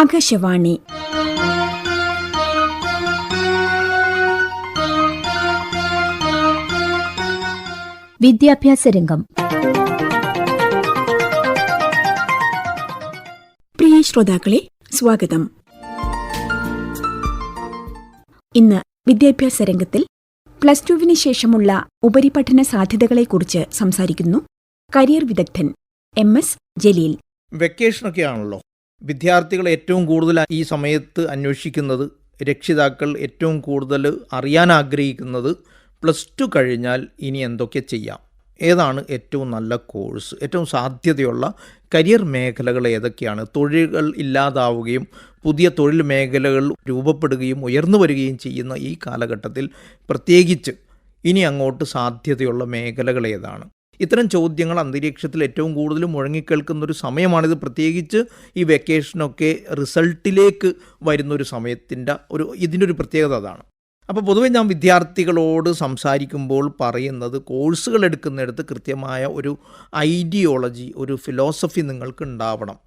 ആകാശവാണി. വിദ്യാഭ്യാസ രംഗം. പ്രിയ ശ്രോതാക്കളെ സ്വാഗതം. ഇന്ന് വിദ്യാഭ്യാസ രംഗത്തിൽ പ്ലസ് ടുവിന് ശേഷമുള്ള ഉപരിപഠന സാധ്യതകളെക്കുറിച്ച് സംസാരിക്കുന്നു കരിയർ വിദഗ്ധൻ എം എസ് ജലീൽ. വെക്കേഷനൊക്കെ ആണല്ലോ വിദ്യാർത്ഥികൾ ഏറ്റവും കൂടുതൽ ഈ സമയത്ത് അന്വേഷിക്കുന്നത് രക്ഷിതാക്കൾ ഏറ്റവും കൂടുതൽ അറിയാൻ ആഗ്രഹിക്കുന്നത് പ്ലസ് ടു കഴിഞ്ഞാൽ ഇനി എന്തൊക്കെ ചെയ്യാം? ഏതാണ് ഏറ്റവും നല്ല കോഴ്സ്? ഏറ്റവും സാധ്യതയുള്ള കരിയർ മേഖലകൾ ഏതൊക്കെയാണ്? തൊഴിലുകൾ ഇല്ലാതാവുകയും പുതിയ തൊഴിൽ മേഖലകൾ രൂപപ്പെടുകയും ഉയർന്നു വരികയും ചെയ്യുന്ന ഈ കാലഘട്ടത്തിൽ പ്രത്യേകിച്ച് ഇനി അങ്ങോട്ട് സാധ്യതയുള്ള മേഖലകൾ ഏതാണ്? ഇത്തരം ചോദ്യങ്ങൾ അന്തരീക്ഷത്തിൽ ഏറ്റവും കൂടുതൽ മുഴങ്ങിക്കേൾക്കുന്ന ഒരു സമയമാണിത്. പ്രത്യേകിച്ച് ഈ വെക്കേഷനൊക്കെ റിസൾട്ടിലേക്ക് വരുന്ന ഒരു സമയത്തിന്റെ ഒരു ഇതിന്റെ ഒരു പ്രത്യേകത അതാണ്. അപ്പോൾ പൊതുവെ ഞാൻ വിദ്യാർത്ഥികളോട് സംസാരിക്കുമ്പോൾ പറയുന്നത് കോഴ്സുകൾ എടുക്കുന്നിടത്ത് കൃത്യമായ ഒരു ഐഡിയോളജി ഒരു ഫിലോസഫി നിങ്ങൾക്ക് ഉണ്ടാവണം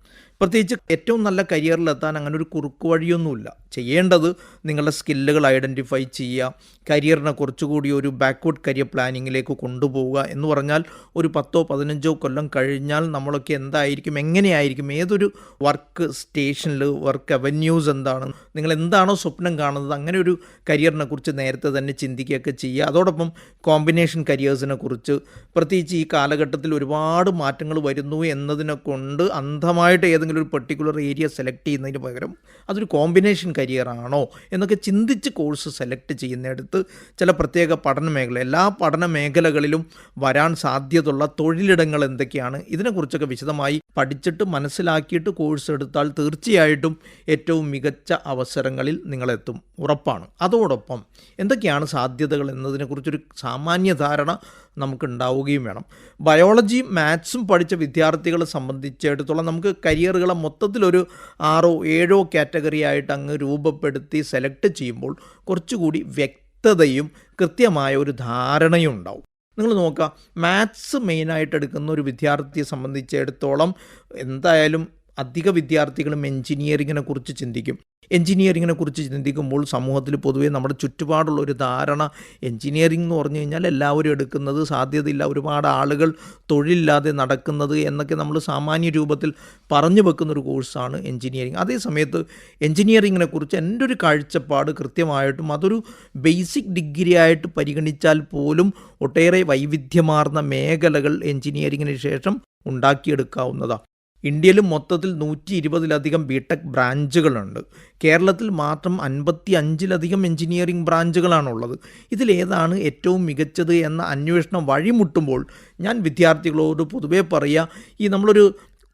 പ്രത്യേകിച്ച് ഏറ്റവും നല്ല കരിയറിലെത്താൻ അങ്ങനെ ഒരു കുറുക്ക് വഴിയൊന്നുമില്ല. ചെയ്യേണ്ടത് നിങ്ങളുടെ സ്കില്ലുകൾ ഐഡന്റിഫൈ ചെയ്യുക കരിയറിനെ കുറച്ചുകൂടി ഒരു ബാക്ക്വേർഡ് കരിയർ പ്ലാനിങ്ങിലേക്ക് കൊണ്ടുപോവുക എന്ന് പറഞ്ഞാൽ ഒരു പത്തോ പതിനഞ്ചോ കൊല്ലം കഴിഞ്ഞാൽ നമ്മളൊക്കെ എന്തായിരിക്കും എങ്ങനെയായിരിക്കും ഏതൊരു വർക്ക് സ്റ്റേഷനിൽ വർക്ക് അവന്യൂസ് എന്താണ് നിങ്ങൾ എന്താണോ സ്വപ്നം കാണുന്നത് അങ്ങനെ ഒരു കരിയറിനെ കുറിച്ച് നേരത്തെ തന്നെ ചിന്തിക്കുകയൊക്കെ ചെയ്യുക. അതോടൊപ്പം കോമ്പിനേഷൻ കരിയേഴ്സിനെ കുറിച്ച് പ്രത്യേകിച്ച് ഈ കാലഘട്ടത്തിൽ ഒരുപാട് മാറ്റങ്ങൾ വരുന്നു എന്നതിനെ കൊണ്ട് അന്ധമായിട്ട് ഏതെങ്കിലും ഒരു പെർട്ടിക്കുലർ ഏരിയ സെലക്ട് ചെയ്യുന്നതിന് പകരം അതൊരു കോമ്പിനേഷൻ കരിയറാണോ എന്നൊക്കെ ചിന്തിച്ച് കോഴ്സ് സെലക്ട് ചെയ്യുന്നിടത്ത് ചില പ്രത്യേക പഠന മേഖല എല്ലാ പഠന മേഖലകളിലും വരാൻ സാധ്യതയുള്ള തൊഴിലിടങ്ങൾ എന്തൊക്കെയാണ്? ഇതിനെക്കുറിച്ചൊക്കെ വിശദമായി പഠിച്ചിട്ട് മനസ്സിലാക്കിയിട്ട് കോഴ്സ് എടുത്താൽ തീർച്ചയായിട്ടും ഏറ്റവും മികച്ച അവസരങ്ങളിൽ നിങ്ങളെത്തും. ഉറപ്പാണ്. അതോടൊപ്പം എന്തൊക്കെയാണ് സാധ്യതകൾ എന്നതിനെക്കുറിച്ചൊരു സാമാന്യ ധാരണ നമുക്കുണ്ടാവുകയും വേണം. ബയോളജി മാത്സും പഠിച്ച വിദ്യാർത്ഥികളെ സംബന്ധിച്ചിടത്തോളം നമുക്ക് കരിയറുകളെ മൊത്തത്തിലൊരു ആറോ ഏഴോ കാറ്റഗറി ആയിട്ട് അങ്ങ് രൂപപ്പെടുത്തി സെലക്ട് ചെയ്യുമ്പോൾ കുറച്ചുകൂടി വ്യക്തതയും കൃത്യമായ ഒരു ധാരണയും ഉണ്ടാവും. നിങ്ങൾ നോക്കുക മാത്സ് മെയിനായിട്ട് എടുക്കുന്ന ഒരു വിദ്യാർത്ഥിയെ സംബന്ധിച്ചിടത്തോളം എന്തായാലും അധിക വിദ്യാർത്ഥികളും എൻജിനീയറിങ്ങിനെ കുറിച്ച് ചിന്തിക്കും. എൻജിനീയറിങ്ങിനെ കുറിച്ച് ചിന്തിക്കുമ്പോൾ സമൂഹത്തിൽ പൊതുവേ നമ്മുടെ ചുറ്റുപാടുള്ള ഒരു ധാരണ എഞ്ചിനീയറിംഗ് എന്ന് പറഞ്ഞു കഴിഞ്ഞാൽ എല്ലാവരും എടുക്കുന്നത് സാധ്യതയില്ല ഒരുപാട് ആളുകൾ തൊഴിലില്ലാതെ നടക്കുന്നത് എന്നൊക്കെ നമ്മൾ സാമാന്യ രൂപത്തിൽ പറഞ്ഞു വെക്കുന്ന ഒരു കോഴ്സാണ് എഞ്ചിനീയറിംഗ് അതേ സമയത്ത് എൻജിനീയറിങ്ങിനെ കുറിച്ച് എന്റെ ഒരു കാഴ്ചപ്പാട് കൃത്യമായിട്ടും അതൊരു ബേസിക് ഡിഗ്രി ആയിട്ട് പരിഗണിച്ചാൽ പോലും ഒട്ടേറെ വൈവിധ്യമാർന്ന മേഖലകൾ എൻജിനീയറിങ്ങിന് ശേഷം ഉണ്ടാക്കിയെടുക്കാവുന്നതാണ് ഇന്ത്യയിൽ മൊത്തത്തിൽ നൂറ്റി ഇരുപതിലധികം ബിടെക് ബ്രാഞ്ചുകളുണ്ട് കേരളത്തിൽ മാത്രം അൻപത്തി അഞ്ചിലധികം എഞ്ചിനീയറിംഗ് ബ്രാഞ്ചുകളാണുള്ളത് ഇതിലേതാണ് ഏറ്റവും മികച്ചത് എന്ന അന്വേഷണം വഴിമുട്ടുമ്പോൾ ഞാൻ വിദ്യാർത്ഥികളോട് പൊതുവേ പറയുക ഈ നമ്മളൊരു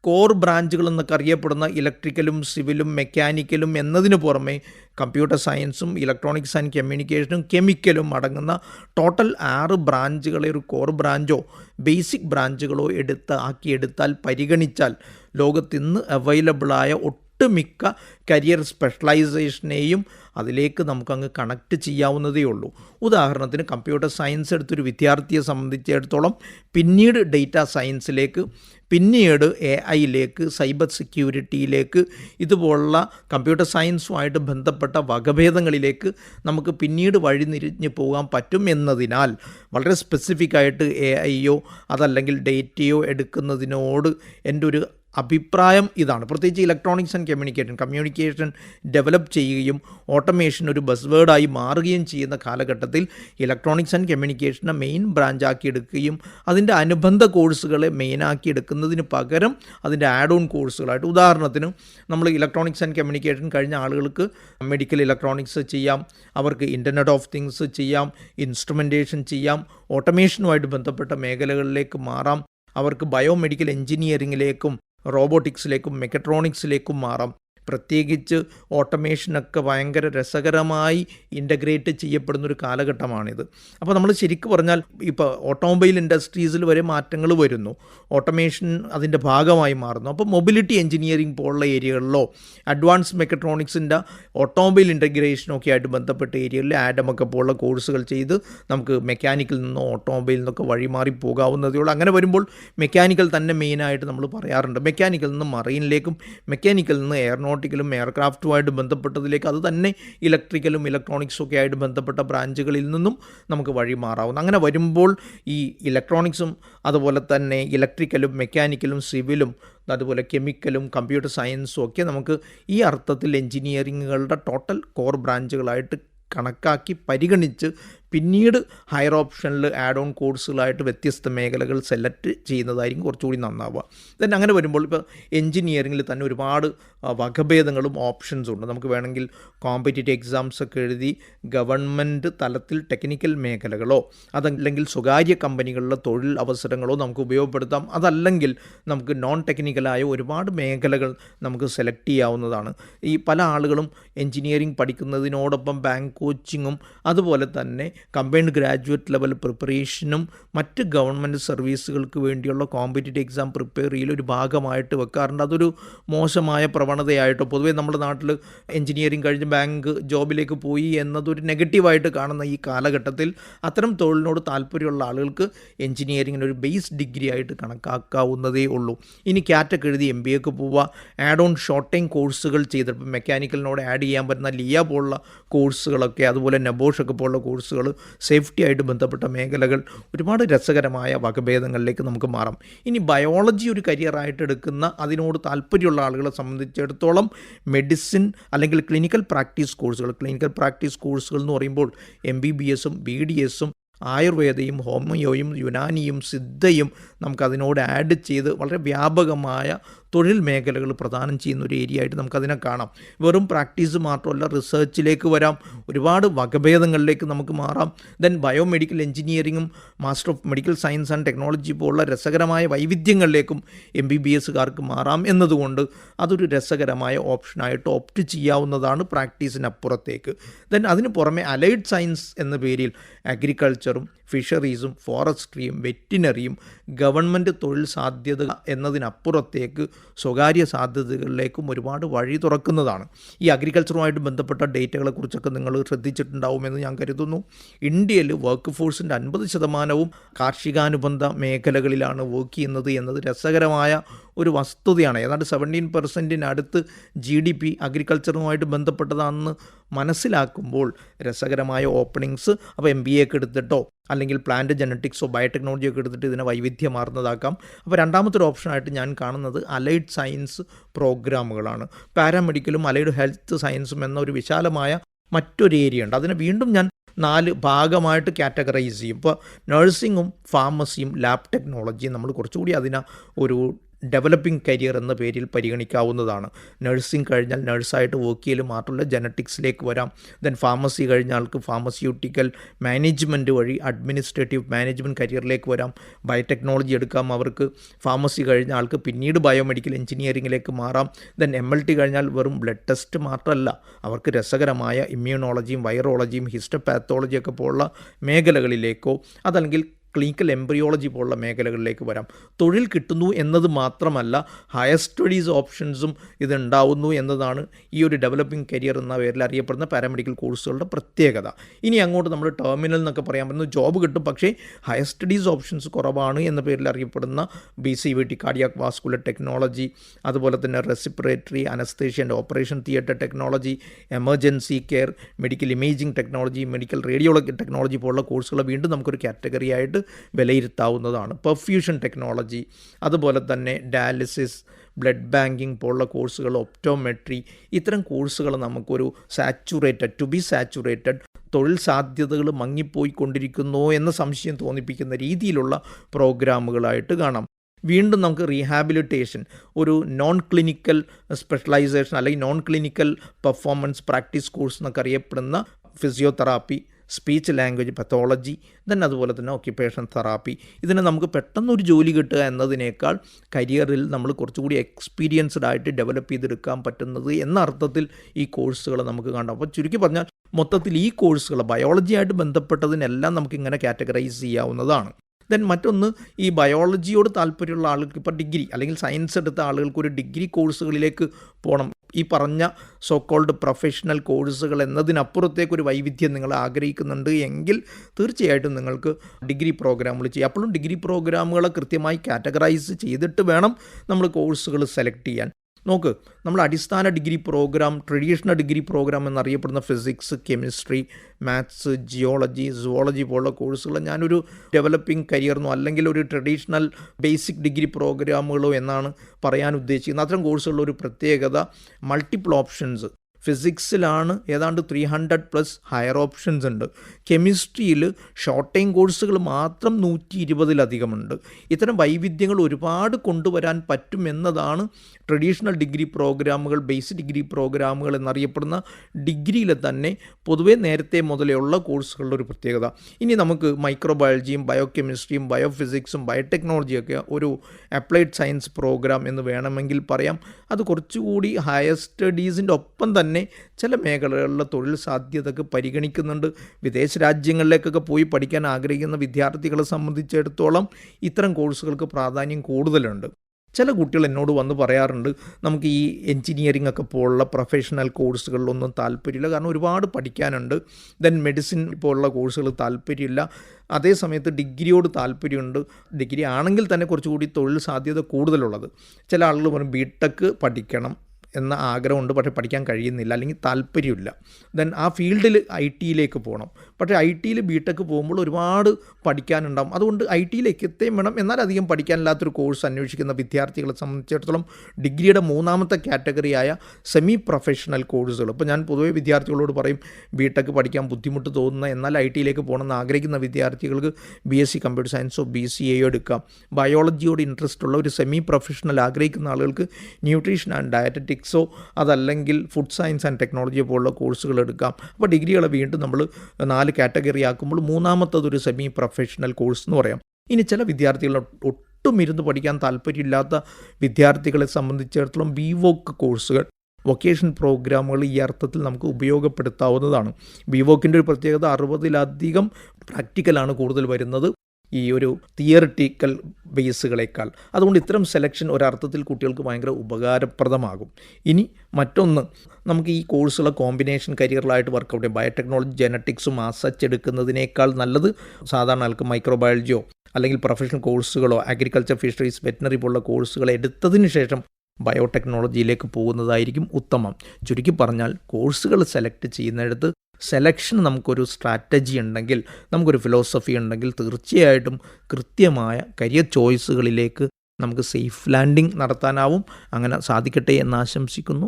കോർ ബ്രാഞ്ചുകൾ എന്നൊക്കെ അറിയപ്പെടുന്ന ഇലക്ട്രിക്കലും സിവിലും മെക്കാനിക്കലും എന്നതിന് പുറമെ കമ്പ്യൂട്ടർ സയൻസും ഇലക്ട്രോണിക്സ് ആൻഡ് കമ്മ്യൂണിക്കേഷനും കെമിക്കലും അടങ്ങുന്ന ടോട്ടൽ ആറ് ബ്രാഞ്ചുകളെ ഒരു കോർ ബ്രാഞ്ചോ ബേസിക് ബ്രാഞ്ചുകളോ എടുത്ത് ആക്കിയെടുത്താൽ പരിഗണിച്ചാൽ ലോകത്തിന്ന് അവൈലബിളായ അവൈലബിളായ ഒട്ടുമിക്ക കരിയർ സ്പെഷ്യലൈസേഷനെയും അതിലേക്ക് നമുക്കങ്ങ് കണക്ട് ചെയ്യാവുന്നതേ ഉള്ളൂ. ഉദാഹരണത്തിന് കമ്പ്യൂട്ടർ സയൻസ് എടുത്തൊരു വിദ്യാർത്ഥിയെ സംബന്ധിച്ചിടത്തോളം പിന്നീട് ഡേറ്റ സയൻസിലേക്ക് പിന്നീട് എ ഐയിലേക്ക് സൈബർ സെക്യൂരിറ്റിയിലേക്ക് ഇതുപോലുള്ള കമ്പ്യൂട്ടർ സയൻസുമായിട്ട് ബന്ധപ്പെട്ട വകഭേദങ്ങളിലേക്ക് നമുക്ക് പിന്നീട് വഴി നിരിഞ്ഞ് പോകാൻ പറ്റും എന്നതിനാൽ വളരെ സ്പെസിഫിക് ആയിട്ട് എ ഐയോ അതല്ലെങ്കിൽ ഡേറ്റയോ എടുക്കുന്നതിനോട് എന്റെ ഒരു അഭിപ്രായം ഇതാണ്. പ്രത്യേകിച്ച് electronics and communication communication develop ചെയ്യുകയും ഓട്ടോമേഷൻ ഒരു ബസ് വേർഡായി മാറുകയും ചെയ്യുന്ന കാലഘട്ടത്തിൽ ഇലക്ട്രോണിക്സ് ആൻഡ് കമ്മ്യൂണിക്കേഷനെ മെയിൻ ബ്രാഞ്ചാക്കി എടുക്കുകയും അതിന്റെ അനുബന്ധ കോഴ്സുകളെ മെയിനാക്കി എടുക്കുന്നതിന് പകരം അതിന്റെ ആഡ് ഓൺ കോഴ്സുകളായിട്ട് ഉദാഹരണത്തിന് നമ്മൾ ഇലക്ട്രോണിക്സ് ആൻഡ് കമ്മ്യൂണിക്കേഷൻ കഴിഞ്ഞ ആളുകൾക്ക് മെഡിക്കൽ ഇലക്ട്രോണിക്സ് ചെയ്യാം അവർക്ക് ഇന്റർനെറ്റ് ഓഫ് തിങ്സ് ചെയ്യാം ഇൻസ്ട്രുമെന്റേഷൻ ചെയ്യാം ഓട്ടോമേഷനുമായിട്ട് ബന്ധപ്പെട്ട മേഖലകളിലേക്ക് മാറാം അവർക്ക് ബയോമെഡിക്കൽ എഞ്ചിനീയറിങ്ങിലേക്കും റോബോട്ടിക്സിലേക്കും മെക്കട്രോണിക്സിലേക്കും മാറാം. പ്രത്യേകിച്ച് ഓട്ടോമേഷനൊക്കെ ഭയങ്കര രസകരമായി ഇന്റഗ്രേറ്റ് ചെയ്യപ്പെടുന്ന ഒരു കാലഘട്ടമാണിത്. അപ്പോൾ നമ്മൾ ശരിക്കും പറഞ്ഞാൽ ഇപ്പോൾ ഓട്ടോമൊബൈൽ ഇൻഡസ്ട്രീസിൽ വരെ മാറ്റങ്ങൾ വരുന്നു. ഓട്ടോമേഷൻ അതിന്റെ ഭാഗമായി മാറുന്നു. അപ്പോൾ മൊബിലിറ്റി എഞ്ചിനീയറിംഗ് പോലുള്ള ഏരിയകളിലോ അഡ്വാൻസ് മെക്കട്രോണിക്സിന്റെ ഓട്ടോമൊബൈൽ ഇന്റഗ്രേഷനൊക്കെ ആയിട്ട് ബന്ധപ്പെട്ട ഏരിയകളിൽ ആഡമൊക്കെ പോലുള്ള കോഴ്സുകൾ ചെയ്ത് നമുക്ക് മെക്കാനിക്കിൽ നിന്നോ ഓട്ടോമൊബൈലിൽ നിന്നൊക്കെ വഴിമാറി പോകാവുന്നതേ ഉള്ളൂ. അങ്ങനെ വരുമ്പോൾ മെക്കാനിക്കൽ തന്നെ മെയിനായിട്ട് നമ്മൾ പറയാറുണ്ട്. മെക്കാനിക്കൽ നിന്ന് മറൈനിലേക്കും മെക്കാനിക്കൽ നിന്ന് എയറോനോട്ടിക്സ് എയറോനോട്ടിക്കലും എയർക്രാഫ്റ്റുമായിട്ട് ബന്ധപ്പെട്ടതിലേക്ക് അത് തന്നെ ഇലക്ട്രിക്കലും ഇലക്ട്രോണിക്സും ഒക്കെ ആയിട്ട് ബന്ധപ്പെട്ട ബ്രാഞ്ചുകളിൽ നിന്നും നമുക്ക് വഴി മാറാവുന്നു. അങ്ങനെ വരുമ്പോൾ ഈ ഇലക്ട്രോണിക്സും അതുപോലെ തന്നെ ഇലക്ട്രിക്കലും മെക്കാനിക്കലും സിവിലും അതുപോലെ കെമിക്കലും കമ്പ്യൂട്ടർ സയൻസും ഒക്കെ നമുക്ക് ഈ അർത്ഥത്തിൽ എഞ്ചിനീയറിങ്ങുകളുടെ ടോട്ടൽ കോർ ബ്രാഞ്ചുകളായിട്ട് കണക്കാക്കി പരിഗണിച്ച് പിന്നീട് ഹയർ ഓപ്ഷനിൽ ആഡ് ഓൺ കോഴ്സുകളായിട്ട് വ്യത്യസ്ത മേഖലകൾ സെലക്ട് ചെയ്യുന്നതായിരിക്കും കുറച്ചുകൂടി നന്നാവുക. ദെൻ അങ്ങനെ വരുമ്പോൾ ഇപ്പോൾ എഞ്ചിനീയറിങ്ങിൽ തന്നെ ഒരുപാട് വകഭേദങ്ങളും ഓപ്ഷൻസും ഉണ്ട്. നമുക്ക് വേണമെങ്കിൽ കോമ്പറ്റേറ്റീവ് എക്സാംസ് ഒക്കെ എഴുതി ഗവൺമെന്റ് തലത്തിൽ ടെക്നിക്കൽ മേഖലകളോ അതല്ലെങ്കിൽ സ്വകാര്യ കമ്പനികളിലെ തൊഴിൽ അവസരങ്ങളോ നമുക്ക് ഉപയോഗപ്പെടുത്താം. അതല്ലെങ്കിൽ നമുക്ക് നോൺ ടെക്നിക്കലായ ഒരുപാട് മേഖലകൾ നമുക്ക് സെലക്ട് ചെയ്യാവുന്നതാണ്. ഈ പല ആളുകളും എഞ്ചിനീയറിംഗ് പഠിക്കുന്നതിനോടൊപ്പം ബാങ്ക് കോച്ചിങ്ങും അതുപോലെ തന്നെ കമ്പൈൻഡ് ഗ്രാജുവേറ്റ് ലെവൽ പ്രിപ്പറേഷനും മറ്റ് ഗവൺമെന്റ് സർവീസുകൾക്ക് വേണ്ടിയുള്ള കോമ്പറ്റേറ്റീവ് എക്സാം പ്രിപ്പയർ ചെയ്യൽ ഒരു ഭാഗമായിട്ട് വെക്കാറുണ്ട്. അതൊരു മോശമായ പ്രവണതയായിട്ടോ പൊതുവേ നമ്മുടെ നാട്ടിൽ എഞ്ചിനീയറിംഗ് കഴിഞ്ഞ് ബാങ്ക് ജോബിലേക്ക് പോയി എന്നതൊരു നെഗറ്റീവായിട്ട് കാണുന്ന ഈ കാലഘട്ടത്തിൽ അത്തരം തൊഴിലിനോട് താല്പര്യമുള്ള ആളുകൾക്ക് എഞ്ചിനീയറിങ്ങിന് ഒരു ബേസ് ഡിഗ്രി ആയിട്ട് കണക്കാക്കാവുന്നതേ ഉള്ളൂ. ഇനി ക്യാറ്റൊക്കെ എഴുതി എം ബി എക്ക് പോവുക. ആഡ് ഓൺ ഷോർട്ട് ടൈം കോഴ്സുകൾ ചെയ്തിട്ട് മെക്കാനിക്കലിനോട് ആഡ് ചെയ്യാൻ പറ്റുന്ന ലിയ പോലുള്ള കോഴ്സുകളൊക്കെ അതുപോലെ നബോഷൊക്കെ പോലുള്ള കോഴ്സുകൾ സേഫ്റ്റി ആയിട്ട് ബന്ധപ്പെട്ട മേഖലകൾ ഒരുപാട് രസകരമായ വകഭേദങ്ങളിലേക്ക് നമുക്ക് മാറാം. ഇനി ബയോളജി ഒരു കരിയറായിട്ട് എടുക്കുന്ന അതിനോട് താല്പര്യമുള്ള ആളുകളെ സംബന്ധിച്ചിടത്തോളം മെഡിസിൻ അല്ലെങ്കിൽ ക്ലിനിക്കൽ പ്രാക്ടീസ് കോഴ്സുകൾ ക്ലിനിക്കൽ പ്രാക്ടീസ് കോഴ്സുകൾ എന്ന് പറയുമ്പോൾ എം ബി ബി എസും ബി ഡി എസും ആയുർവേദയും ഹോമിയോയും യുനാനിയും സിദ്ധയും നമുക്കതിനോട് ആഡ് ചെയ്ത് വളരെ വ്യാപകമായ തൊഴിൽ മേഖലകൾ പ്രദാനം ചെയ്യുന്ന ഒരു ഏരിയ ആയിട്ട് നമുക്കതിനെ കാണാം. വെറും പ്രാക്ടീസ് മാത്രമല്ല റിസർച്ചിലേക്ക് വരാം ഒരുപാട് വകഭേദങ്ങളിലേക്ക് നമുക്ക് മാറാം. Then biomedical എഞ്ചിനീയറിങ്ങും master of medical science and technology പോലുള്ള രസകരമായ വൈവിധ്യങ്ങളിലേക്കും എം ബി ബി എസുകാർക്ക് മാറാം എന്നതുകൊണ്ട് അതൊരു രസകരമായ ഓപ്ഷനായിട്ട് ഓപ്റ്റ് ചെയ്യാവുന്നതാണ് പ്രാക്ടീസിനപ്പുറത്തേക്ക് ദെൻ അതിന് പുറമെ അലൈഡ് സയൻസ് എന്ന പേരിൽ അഗ്രികൾച്ചറും ഫിഷറീസും ഫോറസ്ട്രിയും വെറ്റിനറിയും ഗവൺമെന്റ് തൊഴിൽ സാധ്യത എന്നതിനപ്പുറത്തേക്ക് സ്വകാര്യ സാധ്യതകളിലേക്കും ഒരുപാട് വഴി തുറക്കുന്നതാണ്. ഈ അഗ്രികൾച്ചറുമായിട്ട് ബന്ധപ്പെട്ട ഡേറ്റകളെ കുറിച്ചൊക്കെ നിങ്ങൾ ശ്രദ്ധിച്ചിട്ടുണ്ടാവുമെന്ന് ഞാൻ കരുതുന്നു. ഇന്ത്യയിൽ വർക്ക് ഫോഴ്സിന്റെ അൻപത് ശതമാനവും കാർഷികാനുബന്ധ മേഖലകളിലാണ് വർക്ക് ചെയ്യുന്നത് എന്നത് രസകരമായ ഒരു വസ്തുതയാണ്. ഏതാണ്ട് സെവന്റീൻ പെർസെന്റിനടുത്ത് ജി ഡി പി അഗ്രികൾച്ചറുമായിട്ട് ബന്ധപ്പെട്ടതാണെന്ന് മനസ്സിലാക്കുമ്പോൾ രസകരമായ ഓപ്പണിങ്സ് അപ്പോൾ എം ബി എ ഒക്കെ എടുത്തിട്ടോ അല്ലെങ്കിൽ പ്ലാന്റ് ജനറ്റിക്സോ ബയോടെക്നോളജിയോ ഒക്കെ എടുത്തിട്ട് ഇതിനെ വൈവിധ്യമാർന്നതാക്കാം. അപ്പോൾ രണ്ടാമത്തെ ഒരു ഓപ്ഷനായിട്ട് ഞാൻ കാണുന്നത് അലൈഡ് സയൻസ് പ്രോഗ്രാമുകളാണ് പാരാമെഡിക്കലും അലൈഡ് ഹെൽത്ത് സയൻസും എന്ന ഒരു വിശാലമായ മറ്റൊരു ഏരിയ ഉണ്ട്. അതിനെ വീണ്ടും ഞാൻ നാല് ഭാഗമായിട്ട് കാറ്റഗറൈസ് ചെയ്യും. ഇപ്പോൾ നഴ്സിങ്ങും ഫാർമസിയും ലാബ് ടെക്നോളജിയും നമ്മൾ കുറച്ചുകൂടി അതിനെ ഒരു ഡെവലപ്പിംഗ് കരിയർ എന്ന പേരിൽ പരിഗണിക്കാവുന്നതാണ്. നഴ്സിംഗ് കഴിഞ്ഞാൽ നഴ്സായിട്ട് വർക്ക് ചെയ്യൽ മാത്രമല്ല ജനറ്റിക്സിലേക്ക് വരാം. ദെൻ ഫാർമസി കഴിഞ്ഞ ആൾക്ക് ഫാർമസ്യൂട്ടിക്കൽ മാനേജ്മെന്റ് വഴി അഡ്മിനിസ്ട്രേറ്റീവ് മാനേജ്മെന്റ് കരിയറിലേക്ക് വരാം. ബയോടെക്നോളജി എടുക്കാം അവർക്ക്. ഫാർമസി കഴിഞ്ഞ ആൾക്ക് പിന്നീട് ബയോമെഡിക്കൽ എഞ്ചിനീയറിംഗിലേക്ക് മാറാം. ദെൻ എം എൽ ടി കഴിഞ്ഞാൽ വെറും ബ്ലഡ് ടെസ്റ്റ് മാത്രമല്ല അവർക്ക് രസകരമായ ഇമ്മ്യൂണോളജിയും വൈറോളജിയും ഹിസ്റ്റോപാത്തോളജിയൊക്കെ പോലുള്ള മേഖലകളിലേക്കോ അതല്ലെങ്കിൽ ക്ലിനിക്കൽ എംബ്രിയോളജി പോലുള്ള മേഖലകളിലേക്ക് വരാം. തൊഴിൽ കിട്ടുന്നു എന്നത് മാത്രമല്ല ഹയർ സ്റ്റഡീസ് ഓപ്ഷൻസും ഇതുണ്ടാവുന്നു എന്നതാണ് ഈ ഒരു ഡെവലപ്പിംഗ് കരിയർ എന്ന പേരിൽ അറിയപ്പെടുന്ന പാരാമെഡിക്കൽ കോഴ്സുകളുടെ പ്രത്യേകത. ഇനി അങ്ങോട്ട് നമ്മൾ ടെർമിനൽ എന്നൊക്കെ പറയാൻ പറ്റുന്ന ജോബ് കിട്ടും പക്ഷേ ഹയർ സ്റ്റഡീസ് ഓപ്ഷൻസ് കുറവാണ് എന്ന പേരിൽ അറിയപ്പെടുന്ന B C V T cardiac vascular technology അതുപോലെ തന്നെ respiratory anaesthesia and operation theatre technology emergency care medical imaging technology medical radiology technology പോലുള്ള കോഴ്സുകൾ വീണ്ടും നമുക്കൊരു കാറ്റഗറി ആയിട്ട് വിലയിരുത്താവുന്നതാണ്. പെർഫ്യൂഷൻ ടെക്നോളജി അതുപോലെ തന്നെ ഡയാലിസിസ് ബ്ലഡ് ബാങ്കിങ് പോലുള്ള കോഴ്സുകൾ ഒപ്റ്റോമെട്രി ഇത്തരം കോഴ്സുകൾ നമുക്കൊരു സാച്ചുറേറ്റഡ് ടു ബി സാച്ചുറേറ്റഡ് തൊഴിൽ സാധ്യതകൾ മങ്ങിപ്പോയിക്കൊണ്ടിരിക്കുന്നു എന്ന സംശയം തോന്നിപ്പിക്കുന്ന രീതിയിലുള്ള പ്രോഗ്രാമുകളായിട്ട് കാണാം. വീണ്ടും നമുക്ക് റീഹാബിലിറ്റേഷൻ ഒരു നോൺ ക്ലിനിക്കൽ സ്പെഷ്യലൈസേഷൻ അല്ലെങ്കിൽ non clinical performance practice course എന്നൊക്കെ അറിയപ്പെടുന്ന physiotherapy speech language pathology then അതുപോലെ തന്നെ ഓക്യുപ്പേഷൻ തെറാപ്പി ഇതിന് നമുക്ക് പെട്ടെന്ന് ഒരു ജോലി കിട്ടുക എന്നതിനേക്കാൾ കരിയറിൽ നമ്മൾ കുറച്ചുകൂടി എക്സ്പീരിയൻസ്ഡ് ആയിട്ട് ഡെവലപ്പ് ചെയ്തെടുക്കാൻ പറ്റുന്നത് എന്ന അർത്ഥത്തിൽ ഈ കോഴ്സുകൾ നമുക്ക് കാണാം. അപ്പോൾ ചുരുക്കി പറഞ്ഞാൽ മൊത്തത്തിൽ ഈ കോഴ്സുകൾ ബയോളജിയായിട്ട് ബന്ധപ്പെട്ടതിനെല്ലാം നമുക്ക് ഇങ്ങനെ കാറ്റഗറൈസ് ചെയ്യാവുന്നതാണ്. ദെൻ മറ്റൊന്ന് ഈ ബയോളജിയോട് താല്പര്യമുള്ള ആളുകൾക്ക് ഇപ്പോൾ ഡിഗ്രി അല്ലെങ്കിൽ സയൻസ് എടുത്ത ആളുകൾക്ക് ഒരു ഡിഗ്രി കോഴ്സുകളിലേക്ക് പോകണം. ഈ പറഞ്ഞ സോ കോൾഡ് പ്രൊഫഷണൽ കോഴ്സുകൾ എന്നതിനപ്പുറത്തേക്ക് ഒരു വൈവിധ്യം നിങ്ങൾ ആഗ്രഹിക്കുന്നുണ്ട് എങ്കിൽ തീർച്ചയായിട്ടും നിങ്ങൾക്ക് ഡിഗ്രി പ്രോഗ്രാമുകൾ ചെയ്യാം. അപ്പോഴും ഡിഗ്രി പ്രോഗ്രാമുകളെ കൃത്യമായി കാറ്റഗറൈസ് ചെയ്തിട്ട് വേണം നമ്മൾ കോഴ്സുകൾ സെലക്ട് ചെയ്യാൻ. നോക്ക് നമ്മൾ അടിസ്ഥാന degree programme traditional degree programme എന്നറിയപ്പെടുന്ന physics chemistry maths geology zoology പോലുള്ള കോഴ്സുകൾ ഞാനൊരു ഡെവലപ്പിംഗ് കരിയറിനോ അല്ലെങ്കിൽ ഒരു ട്രഡീഷണൽ ബേസിക് ഡിഗ്രി പ്രോഗ്രാമുകളോ എന്നാണ് പറയാൻ ഉദ്ദേശിക്കുന്നത്. അത്തരം കോഴ്സുകളുടെ ഒരു പ്രത്യേകത മൾട്ടിപ്പിൾ ഓപ്ഷൻസ് ഫിസിക്സിലാണ് ഏതാണ്ട് three hundred plus higher options ഉണ്ട്. കെമിസ്ട്രിയിൽ ഷോർട്ട് ടൈം കോഴ്സുകൾ മാത്രം നൂറ്റി ഇരുപതിലധികമുണ്ട് ഇത്തരം വൈവിധ്യങ്ങൾ ഒരുപാട് കൊണ്ടുവരാൻ പറ്റും എന്നതാണ് ട്രഡീഷണൽ ഡിഗ്രി പ്രോഗ്രാമുകൾ ബേസ് ഡിഗ്രി പ്രോഗ്രാമുകൾ എന്നറിയപ്പെടുന്ന ഡിഗ്രിയിൽ തന്നെ പൊതുവേ നേരത്തെ മുതലേ ഉള്ള കോഴ്സുകളുടെ ഒരു പ്രത്യേകത. ഇനി നമുക്ക് മൈക്രോബയോളജിയും ബയോ കെമിസ്ട്രിയും ബയോ ഫിസിക്സും ബയോടെക്നോളജിയൊക്കെ ഒരു അപ്ലൈഡ് സയൻസ് പ്രോഗ്രാം എന്ന് വേണമെങ്കിൽ പറയാം. അത് കുറച്ചുകൂടി ഹയർ സ്റ്റഡീസിന്റെ ഒപ്പം തന്നെ ചില മേഖലകളിലെ തൊഴിൽ സാധ്യതയൊക്കെ പരിഗണിക്കുന്നുണ്ട്. വിദേശ രാജ്യങ്ങളിലേക്കൊക്കെ പോയി പഠിക്കാൻ ആഗ്രഹിക്കുന്ന വിദ്യാർത്ഥികളെ സംബന്ധിച്ചിടത്തോളം ഇത്തരം കോഴ്സുകൾക്ക് പ്രാധാന്യം കൂടുതലുണ്ട്. ചില കുട്ടികൾ എന്നോട് വന്ന് പറയാറുണ്ട് നമുക്ക് ഈ എൻജിനീയറിംഗ് ഒക്കെ പോലുള്ള പ്രൊഫഷണൽ കോഴ്സുകളിലൊന്നും താല്പര്യമില്ല. കാരണം ഒരുപാട് പഠിക്കാനുണ്ട്. ദെൻ മെഡിസിൻ പോലുള്ള കോഴ്സുകൾ താല്പര്യമില്ല. അതേ സമയത്ത് ഡിഗ്രിയോട് താല്പര്യമുണ്ട്. ഡിഗ്രി ആണെങ്കിൽ തന്നെ കുറച്ചുകൂടി തൊഴിൽ സാധ്യത കൂടുതലുള്ളത്. ചില ആളുകൾ പറയും ബി ടെക് പഠിക്കണം എന്ന ആഗ്രഹമുണ്ട്. പക്ഷേ പഠിക്കാൻ കഴിയുന്നില്ല. അല്ലെങ്കിൽ താല്പര്യമില്ല. ദെൻ ആ ഫീൽഡിൽ ഐ ടിയിലേക്ക് പോകണം. പക്ഷേ ഐ ടിയിൽ ബി ടെക് പോകുമ്പോൾ ഒരുപാട് പഠിക്കാനുണ്ടാവും. അതുകൊണ്ട് ഐ ടിയിലേക്ക് എത്തുകയും വേണം. എന്നാൽ അധികം പഠിക്കാനില്ലാത്തൊരു കോഴ്സ് അന്വേഷിക്കുന്ന വിദ്യാർത്ഥികളെ സംബന്ധിച്ചിടത്തോളം ഡിഗ്രിയുടെ മൂന്നാമത്തെ കാറ്റഗറിയായ സെമി പ്രൊഫഷണൽ കോഴ്സുകൾ ഇപ്പോൾ ഞാൻ പൊതുവേ വിദ്യാർത്ഥികളോട് പറയും ബി ടെക് പഠിക്കാൻ ബുദ്ധിമുട്ട് തോന്നുന്ന എന്നാൽ ഐ ടിയിലേക്ക് പോകണമെന്ന് ആഗ്രഹിക്കുന്ന വിദ്യാർത്ഥികൾക്ക് ബി എസ് സി കമ്പ്യൂട്ടർ സയൻസോ ബി സി എയോ എടുക്കാം. ബയോളജിയോട് ഇൻട്രസ്റ്റ് ഉള്ള ഒരു സെമി പ്രൊഫഷണൽ ആഗ്രഹിക്കുന്ന ആളുകൾക്ക് ന്യൂട്രീഷൻ ആൻഡ് ഡയറ്ററ്റിക്സോ അതല്ലെങ്കിൽ ഫുഡ് സയൻസ് ആൻഡ് ടെക്നോളജിയോ പോലുള്ള കോഴ്സുകൾ എടുക്കാം. അപ്പോൾ ഡിഗ്രികളെ വീണ്ടും നമ്മൾ നാല് കാറ്റഗറി ആക്കുമ്പോൾ മൂന്നാമത്തതൊരു സെമി പ്രൊഫഷണൽ കോഴ്സ് എന്ന് പറയാം. ഇനി ചില വിദ്യാർത്ഥികൾ ഒട്ടും ഇരുന്ന് പഠിക്കാൻ താല്പര്യമില്ലാത്ത വിദ്യാർത്ഥികളെ സംബന്ധിച്ചിടത്തോളം ബി വോക്ക് കോഴ്സുകൾ വൊക്കേഷൻ പ്രോഗ്രാമുകൾ ഈ അർത്ഥത്തിൽ നമുക്ക് ഉപയോഗപ്പെടുത്താവുന്നതാണ്. ബി വോക്കിന്റെ ഒരു പ്രത്യേകത അറുപതിലധികം പ്രാക്ടിക്കലാണ് കൂടുതൽ വരുന്നത്. ഈ ഒരു തിയറിറ്റിക്കൽ ബേസുകളേക്കാൾ അതുകൊണ്ട് ഇത്തരം സെലക്ഷൻ ഒരർത്ഥത്തിൽ കുട്ടികൾക്ക് ഭയങ്കര ഉപകാരപ്രദമാകും. ഇനി മറ്റൊന്ന് നമുക്ക് ഈ കോഴ്സുള്ള കോമ്പിനേഷൻ കരിയറിലായിട്ട് വർക്കൗട്ട് ചെയ്യും. ബയോടെക്നോളജി ജനറ്റിക്സും ആസച്ച് എടുക്കുന്നതിനേക്കാൾ നല്ലത് സാധാരണ ആൾക്ക് മൈക്രോബയോളജിയോ അല്ലെങ്കിൽ പ്രൊഫഷണൽ കോഴ്സുകളോ അഗ്രികൾച്ചർ ഫിഷറീസ് വെറ്റിനറി പോലുള്ള കോഴ്സുകൾ എടുത്തതിന് ശേഷം ബയോടെക്നോളജിയിലേക്ക് പോകുന്നതായിരിക്കും ഉത്തമം. ചുരുക്കി പറഞ്ഞാൽ കോഴ്സുകൾ സെലക്ട് ചെയ്യുന്നിടത്ത് സെലക്ഷൻ നമുക്കൊരു സ്ട്രാറ്റജി ഉണ്ടെങ്കിൽ നമുക്കൊരു ഫിലോസഫി ഉണ്ടെങ്കിൽ തീർച്ചയായിട്ടും കൃത്യമായ കരിയർ ചോയ്സുകളിലേക്ക് നമുക്ക് സേഫ് ലാൻഡിംഗ് നടത്താനാവും. അങ്ങനെ സാധിക്കട്ടെ എന്ന് ആശംസിക്കുന്നു.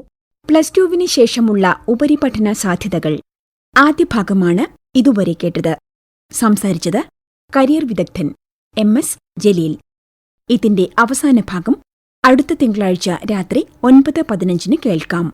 പ്ലസ് ടുവിന് ശേഷമുള്ള ഉപരിപഠന സാധ്യതകൾ. ആദ്യ ഭാഗമാണ് ഇതുവരെ കേട്ടത്. സംസാരിച്ചത് കരിയർ വിദഗ്ധൻ എം എസ് ജലീൽ. ഇതിന്റെ അവസാന ഭാഗം അടുത്ത തിങ്കളാഴ്ച രാത്രി ഒൻപത് പതിനഞ്ചിന് കേൾക്കാം.